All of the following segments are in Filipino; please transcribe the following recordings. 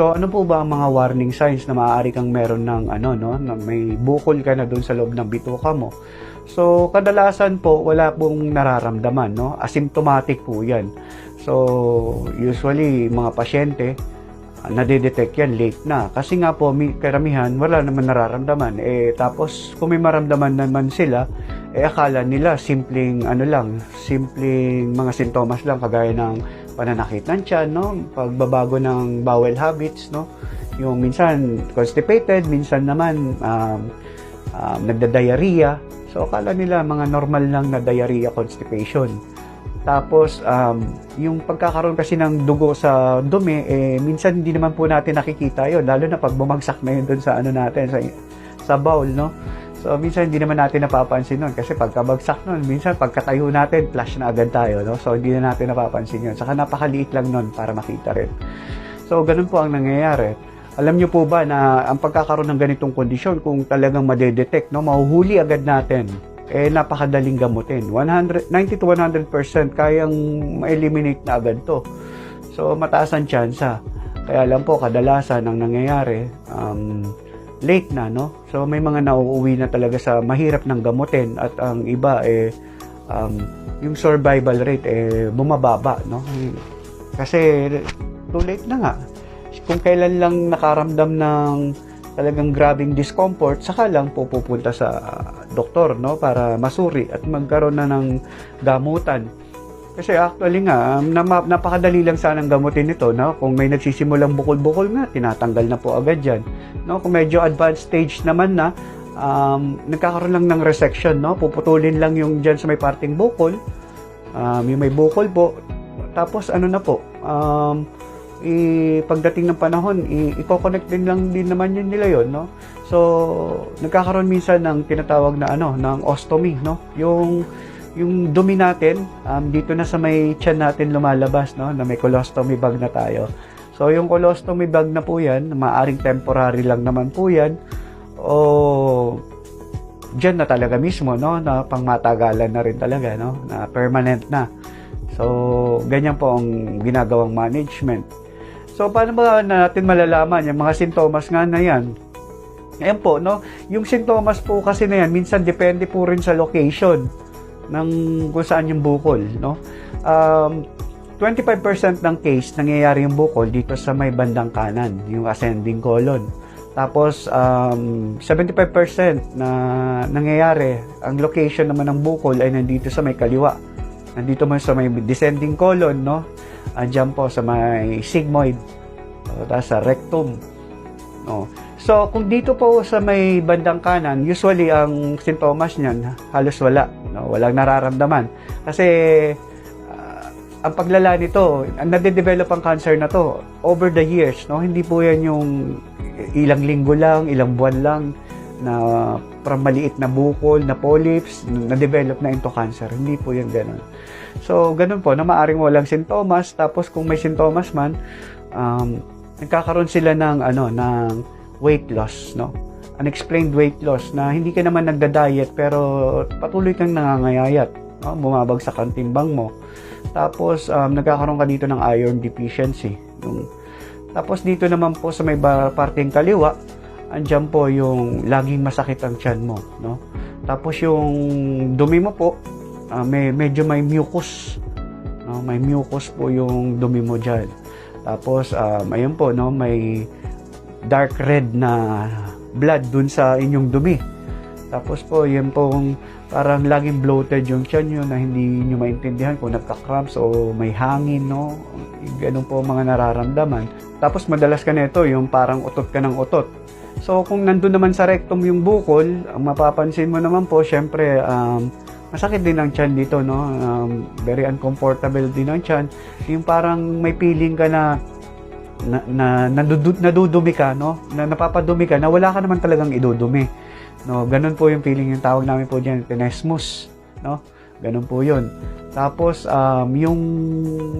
So ano po ba ang mga warning signs na maaari kang meron ng ano no, na may bukol ka na doon sa loob ng bituka mo. So kadalasan po wala pong nararamdaman no, asymptomatic po 'yan. So usually mga pasyente uh, nadedetect yan late na kasi nga po mi- karamihan wala naman nararamdaman eh tapos kung may maramdaman naman sila eh akala nila simpleng ano lang simpleng mga sintomas lang kagaya ng pananakit ng tiyan, no? Pagbabago ng bowel habits, no? Yung minsan constipated, minsan naman um, um, nagda-diarrhea. So akala nila mga normal lang na diarrhea constipation. Tapos um, yung pagkakaroon kasi ng dugo sa dumi, eh, minsan hindi naman po natin nakikita yon lalo na pag bumagsak na yun dun sa ano natin, sa, sa bowl, no? So, minsan hindi naman natin napapansin nun kasi pagkabagsak nun, minsan pagkatayo natin, flash na agad tayo, no? So, hindi na natin napapansin yun. Saka napakaliit lang nun para makita rin. So, ganun po ang nangyayari. Alam niyo po ba na ang pagkakaroon ng ganitong kondisyon, kung talagang madedetect, no, mahuhuli agad natin, eh, napakadaling gamutin. 100, 90 to 100% kayang ma-eliminate na agad to. So, mataas ang tsansa. Kaya lang po, kadalasan ang nangyayari, um, late na, no? So, may mga nauuwi na talaga sa mahirap ng gamutin at ang iba, eh, um, yung survival rate, eh, bumababa, no? Kasi, too late na nga. Kung kailan lang nakaramdam ng talagang grabing discomfort, saka lang po pupunta sa doktor, no? Para masuri at magkaroon na ng gamutan. Kasi actually nga, nama- napakadali lang sanang gamutin ito, no? Kung may nagsisimulang bukol-bukol nga, tinatanggal na po agad yan. No? Kung medyo advanced stage naman na, um, nagkakaroon lang ng resection, no? Puputulin lang yung dyan sa may parting bukol, um, yung may bukol po, tapos ano na po, um, i, pagdating ng panahon, i, i-connect din lang din naman yun nila yon no? So, nagkakaroon minsan ng tinatawag na ano, ng ostomy, no? Yung yung dumi natin, um, dito na sa may tiyan natin lumalabas, no? Na may colostomy bag na tayo. So, yung colostomy bag na po yan, maaring temporary lang naman po yan, o dyan na talaga mismo, no? Na pangmatagalan na rin talaga, no? Na permanent na. So, ganyan po ang ginagawang management. So, paano ba natin malalaman yung mga sintomas nga na yan? Ayan po, no? Yung sintomas po kasi na yan, minsan depende po rin sa location ng kung saan yung bukol, no? Um, 25% ng case nangyayari yung bukol dito sa may bandang kanan, yung ascending colon. Tapos, um, 75% na nangyayari, ang location naman ng bukol ay nandito sa may kaliwa. Nandito man sa may descending colon, no? Andiyan po sa may sigmoid. O, tapos sa rectum. No? So, kung dito po sa may bandang kanan, usually ang sintomas niyan halos wala. No? Walang nararamdaman. Kasi ah, ang paglala nito, ang nade-develop ang cancer na to over the years, no? Hindi po 'yan yung ilang linggo lang, ilang buwan lang na from maliit na bukol, na polyps, na-develop na into cancer. Hindi po 'yan ganun. So, ganun po, na maaring walang sintomas, tapos kung may sintomas man, um, nagkakaroon sila ng ano, ng weight loss, no? Unexplained weight loss na hindi ka naman nagda-diet pero patuloy kang nangangayayat, no? Bumabagsak ang timbang mo. Tapos um, nagkakaroon ka dito ng iron deficiency. Yung, tapos dito naman po sa may parteng kaliwa, andyan po yung laging masakit ang tiyan mo, no? Tapos yung dumi mo po, ah, may medyo may mucus, no? May mucus po yung dumi mo diyan. Tapos um, ayun po, no, may dark red na blood dun sa inyong dumi. Tapos po, yun pong parang laging bloated yung tiyan nyo na hindi nyo maintindihan kung nagka-cramps o may hangin, no? Ganun po mga nararamdaman. Tapos madalas ka nito, yung parang utot ka ng utot. So, kung nandun naman sa rectum yung bukol, ang mapapansin mo naman po, syempre, um, masakit din ang tiyan dito, no? Um, very uncomfortable din ang tiyan. Yung parang may feeling ka na na, na nadudu- nadudumi ka, no? Na napapadumi ka na wala ka naman talagang idudumi. No, ganun po yung feeling yung tawag namin po diyan, tenesmus, no? Ganun po 'yun. Tapos um, yung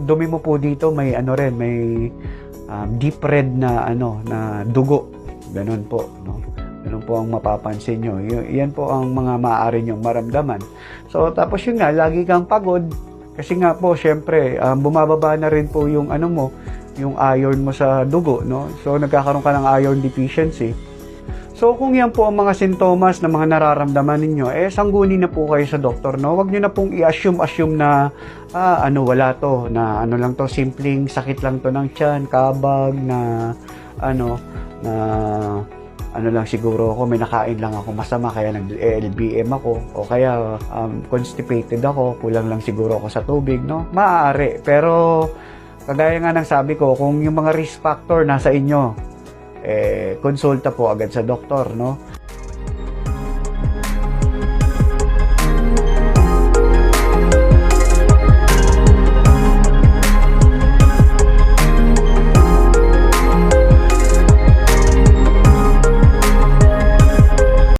dumi mo po dito may ano rin, may um, deep red na ano na dugo. Ganun po, no? Ganun po ang mapapansin nyo. Yan po ang mga maaari nyong maramdaman. So, tapos yun nga, lagi kang pagod. Kasi nga po, syempre, um, bumababa na rin po yung ano mo, yung iron mo sa dugo, no? So, nagkakaroon ka ng iron deficiency. So, kung yan po ang mga sintomas na mga nararamdaman ninyo, eh, sangguni na po kayo sa doktor, no? Huwag nyo na pong i-assume-assume na, ah, ano, wala to, na ano lang to, simpleng sakit lang to ng tiyan, kabag, na, ano, na, ano lang siguro ako, may nakain lang ako masama, kaya nag-LBM ako, o kaya um, constipated ako, kulang lang siguro ako sa tubig, no? Maaari, pero, kagaya nga ng sabi ko, kung yung mga risk factor nasa inyo, eh, konsulta po agad sa doktor, no?